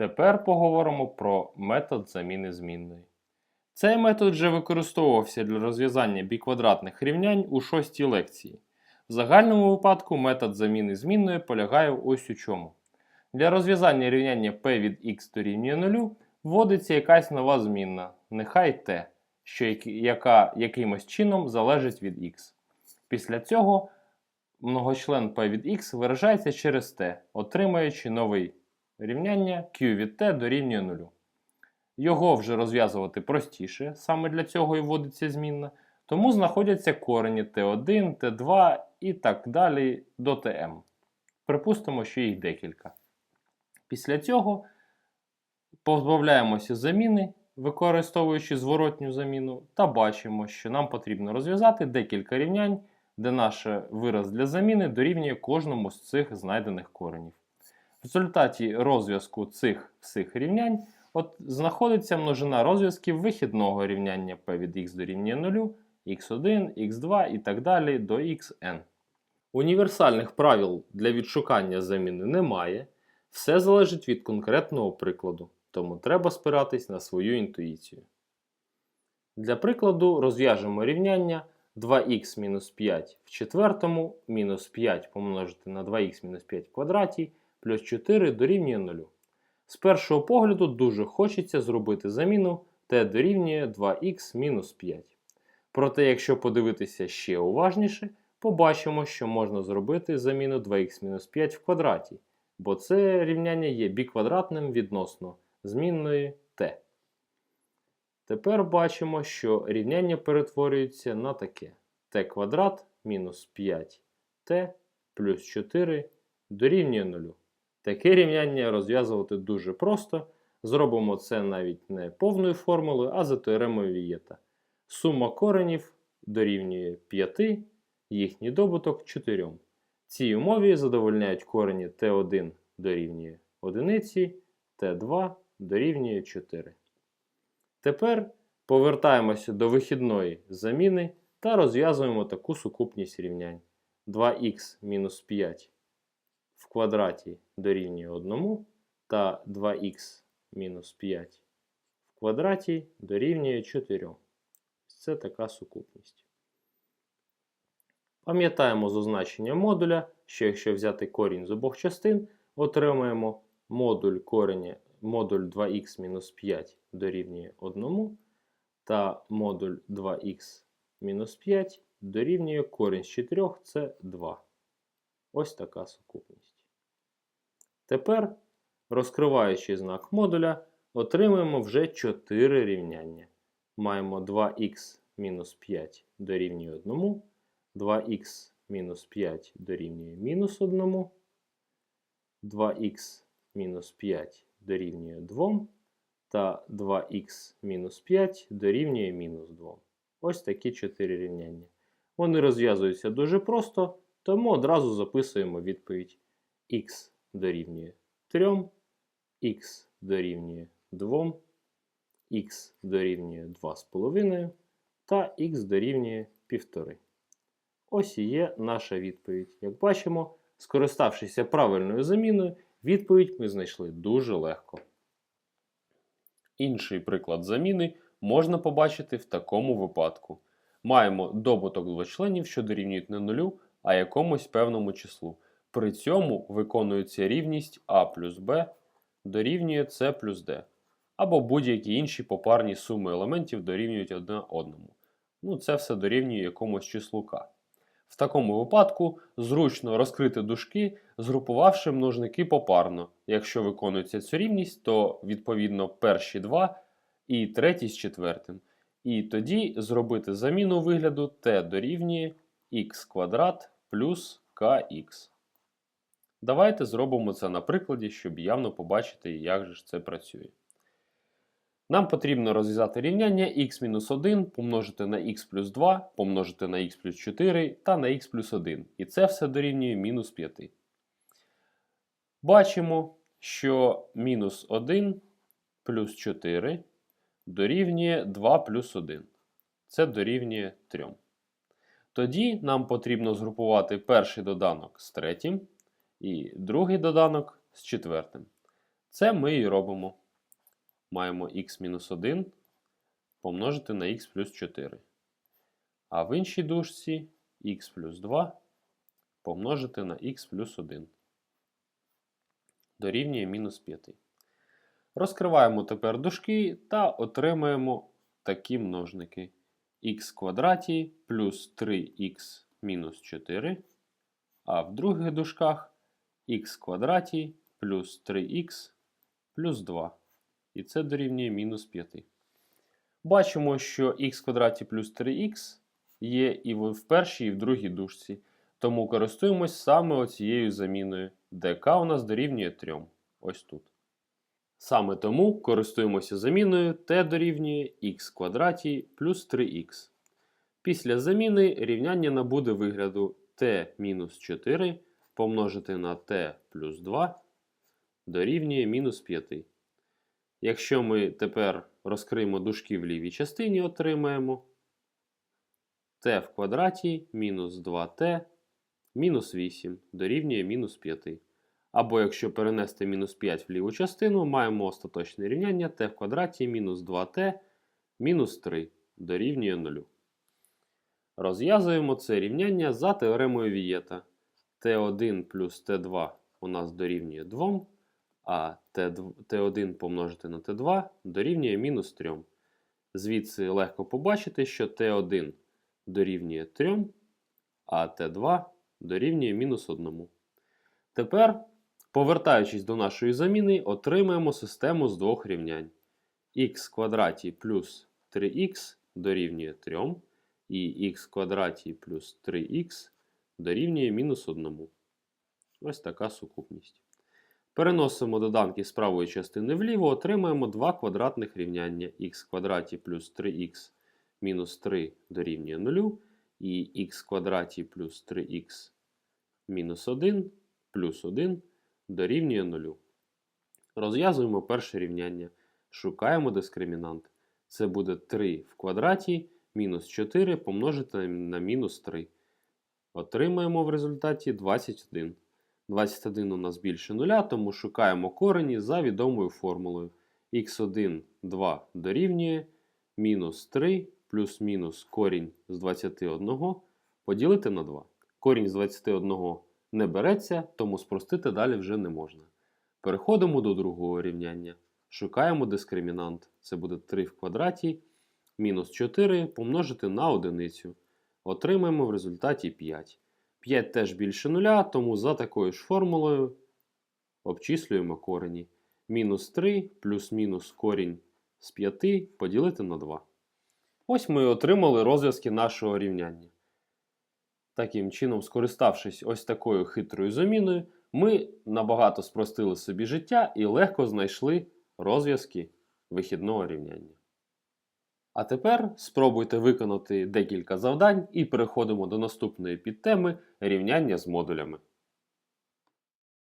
Тепер поговоримо про метод заміни змінної. Цей метод вже використовувався для розв'язання біквадратних рівнянь у шостій лекції. В загальному випадку метод заміни змінної полягає ось у чому. Для розв'язання рівняння p від x дорівнює 0 вводиться якась нова змінна, нехай t, що яка якимось чином залежить від x. Після цього многочлен p від x виражається через t, отримуючи новий рівняння q від t дорівнює 0. Його вже розв'язувати простіше, саме для цього і вводиться змінна, тому знаходяться корені t1, t2 і так далі до tm. Припустимо, що їх декілька. Після цього позбавляємося заміни, використовуючи зворотню заміну, та бачимо, що нам потрібно розв'язати декілька рівнянь, де наш вираз для заміни дорівнює кожному з цих знайдених коренів. В результаті розв'язку цих всіх рівнянь от знаходиться множина розв'язків вихідного рівняння p від x дорівнює 0, x1, x2 і так далі до xn. Універсальних правил для відшукання заміни немає, все залежить від конкретного прикладу, тому треба спиратись на свою інтуїцію. Для прикладу розв'яжемо рівняння 2х-5 в четвертому мінус 5 помножити на 2х-5 в квадраті плюс 4 дорівнює 0. З першого погляду дуже хочеться зробити заміну t дорівнює 2х мінус 5. Проте, якщо подивитися ще уважніше, побачимо, що можна зробити заміну 2х мінус 5 в квадраті, бо це рівняння є біквадратним відносно змінної t. Тепер бачимо, що рівняння перетворюється на таке t квадрат мінус 5t плюс 4 дорівнює 0. Таке рівняння розв'язувати дуже просто. Зробимо це навіть не повною формулою, а за теоремою Вієта. Сума коренів дорівнює 5, їхній добуток 4. Цій умові задовольняють корені t1 дорівнює 1, t2 дорівнює 4. Тепер повертаємося до вихідної заміни та розв'язуємо таку сукупність рівнянь. 2х мінус 5 в квадраті дорівнює 1 та 2х мінус 5 в квадраті дорівнює 4. Це така сукупність. Пам'ятаємо з означення модуля, що якщо взяти корінь з обох частин, отримаємо модуль кореня модуль 2х мінус 5 дорівнює 1 та модуль 2х мінус 5 дорівнює корінь з 4 це 2. Ось така сукупність. Тепер, розкриваючи знак модуля, отримуємо вже 4 рівняння. Маємо 2х мінус 5 дорівнює 1, 2х мінус 5 дорівнює мінус 1, 2х мінус 5 дорівнює 2 та 2х мінус 5 дорівнює мінус 2. Ось такі 4 рівняння. Вони розв'язуються дуже просто, тому одразу записуємо відповідь х дорівнює 3, х дорівнює 2, х дорівнює 2,5 та х дорівнює 1,5. Ось і є наша відповідь. Як бачимо, скориставшися правильною заміною, відповідь ми знайшли дуже легко. Інший приклад заміни можна побачити в такому випадку. Маємо добуток двочленів, що дорівнюють не нулю, а якомусь певному числу. При цьому виконується рівність а плюс b дорівнює c плюс d. Або будь-які інші попарні суми елементів дорівнюють одне одному. Ну, це все дорівнює якомусь числу k. В такому випадку зручно розкрити дужки, згрупувавши множники попарно. Якщо виконується цю рівність, то відповідно перші два і третій з четвертим. І тоді зробити заміну вигляду t дорівнює х квадрат плюс kx. Давайте зробимо це на прикладі, щоб явно побачити, як же це працює. Нам потрібно розв'язати рівняння x-1 помножити на x плюс 2, помножити на x плюс 4 та на x плюс 1. І це все дорівнює мінус 5. Бачимо, що мінус 1 плюс 4 дорівнює 2 плюс 1. Це дорівнює 3. Тоді нам потрібно згрупувати перший доданок з третім і другий доданок з четвертим. Це ми і робимо. Маємо х-1 помножити на х плюс 4. А в іншій дужці х плюс 2 помножити на х плюс 1. Дорівнює мінус 5. Розкриваємо тепер дужки та отримаємо такі множники х квадраті плюс 3х мінус 4, а в других дужках х квадраті плюс 3х плюс 2. І це дорівнює мінус 5. Бачимо, що х квадраті плюс 3х є і в першій, і в другій дужці. Тому користуємось саме оцією заміною, де k у нас дорівнює 3. Ось тут. Саме тому користуємося заміною t дорівнює х квадраті плюс 3х. Після заміни рівняння набуде вигляду t мінус 4 помножити на t плюс 2 дорівнює мінус 5. Якщо ми тепер розкриємо дужки в лівій частині, отримаємо t в квадраті мінус 2t мінус 8 дорівнює мінус 5. Або якщо перенести мінус 5 в ліву частину, маємо остаточне рівняння t в квадраті мінус 2t мінус 3 дорівнює 0. Розв'язуємо це рівняння за теоремою Вієта. t1 плюс t2 у нас дорівнює 2, а t1 помножити на t2 дорівнює мінус 3. Звідси легко побачити, що t1 дорівнює 3, а t2 дорівнює мінус 1. Тепер, повертаючись до нашої заміни, отримаємо систему з двох рівнянь. х квадраті плюс 3х дорівнює 3, і х квадраті плюс 3х дорівнює мінус 1. Ось така сукупність. Переносимо доданки з правої частини вліво, отримаємо два квадратних рівняння х квадраті плюс 3х мінус 3 дорівнює 0, і х квадраті плюс 3х мінус 1 плюс 1 дорівнює 0. Розв'язуємо перше рівняння. Шукаємо дискримінант. Це буде 3 в квадраті мінус 4 помножити на мінус 3. Отримаємо в результаті 21. 21 у нас більше 0, тому шукаємо корені за відомою формулою. х1 2 дорівнює мінус 3 плюс-мінус корінь з 21 поділити на 2. Корінь з 21 не береться, тому спростити далі вже не можна. Переходимо до другого рівняння. Шукаємо дискримінант. Це буде 3 в квадраті мінус 4 помножити на одиницю. Отримаємо в результаті 5. 5 теж більше 0, тому за такою ж формулою обчислюємо корені. Мінус 3 плюс-мінус корінь з 5 поділити на 2. Ось ми і отримали розв'язки нашого рівняння. Таким чином, скориставшись ось такою хитрою заміною, ми набагато спростили собі життя і легко знайшли розв'язки вихідного рівняння. А тепер спробуйте виконати декілька завдань і переходимо до наступної підтеми рівняння з модулями.